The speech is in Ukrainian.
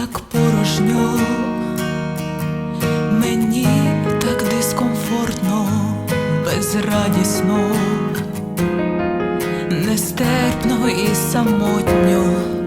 так порожньо, мені так дискомфортно, безрадісно, нестерпно і самотньо.